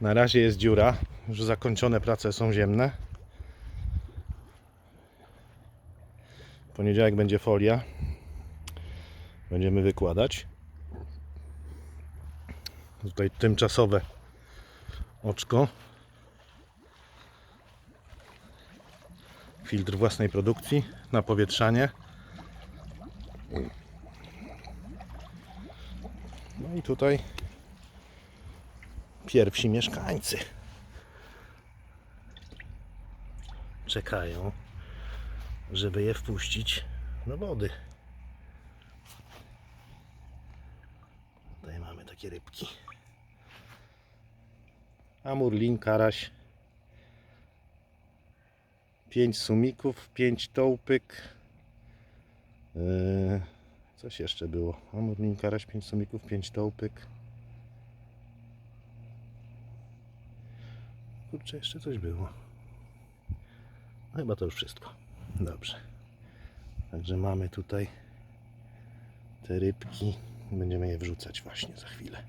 Na razie jest dziura, już zakończone prace są ziemne. W poniedziałek będzie folia. Będziemy wykładać. Tutaj tymczasowe oczko. Filtr własnej produkcji na powietrzanie. No i tutaj pierwsi mieszkańcy czekają, żeby je wpuścić do wody. Tutaj mamy takie rybki. Amurlin, karaś. 5 sumików, 5 tołpyk. Yy, coś jeszcze było. Amurlin, karaś, 5 sumików, 5 tołpyk. Kurczę, jeszcze coś było. No chyba to już wszystko. Dobrze. Także mamy tutaj te rybki. Będziemy je wrzucać właśnie za chwilę.